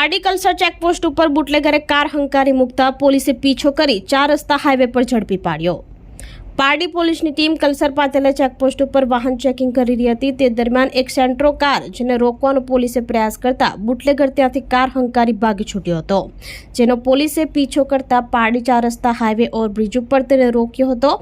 Pardi Kalsar checkpost ઉપર બુટલેગરે car હંકારી મૂકતા પોલીસે પીછો કરી ચાર રસ્તા હાઈવે પર ઝડપી પાડ્યો. પારડી પોલીસની ટીમ કલસર પાતેલા ચેકપોસ્ટ ઉપર વાહન ચેકિંગ કરી રહી હતી. તે દરમિયાન એક સેન્ટ્રો કાર જેને રોકવાનો પોલીસે પ્રયાસ કરતા બુટલેગર ત્યાંથી કાર હંકારી ભાગી છૂટ્યો હતો, જેનો પોલીસે પીછો કરતા પારડી ચાર રસ્તા હાઈવે ઓવરબ્રિજ ઉપર તેને રોક્યો હતો.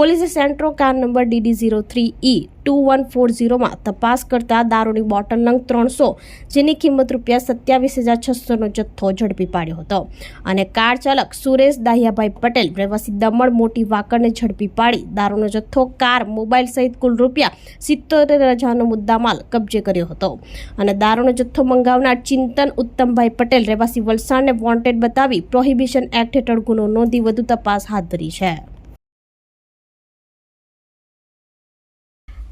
પોલીસે Santro car number DD zero three E two one four ઝીરોમાં તપાસ કરતા દારૂની બોટલ નંગ ત્રણસો, જેની કિંમત રૂપિયા સત્યાવીસ હજાર છસોનો જથ્થો ઝડપી પાડ્યો હતો. અને કાર ચાલક સુરેશ દાહિયાભાઈ પટેલ રહેવાસી દમણ મોટી વાકરને ઝડપી પાડી દારૂનો જથ્થો, કાર, મોબાઈલ સહિત કુલ રૂપિયા સિત્તોતેર હજારનો મુદ્દામાલ કબજે કર્યો હતો. અને દારૂનો જથ્થો મંગાવનાર ચિંતન ઉત્તમભાઈ પટેલ રહેવાસી વલસાડને વોન્ટેડ બતાવી પ્રોહિબિશન એક્ટ હેઠળ ગુનો નોંધી વધુ તપાસ હાથ ધરી છે.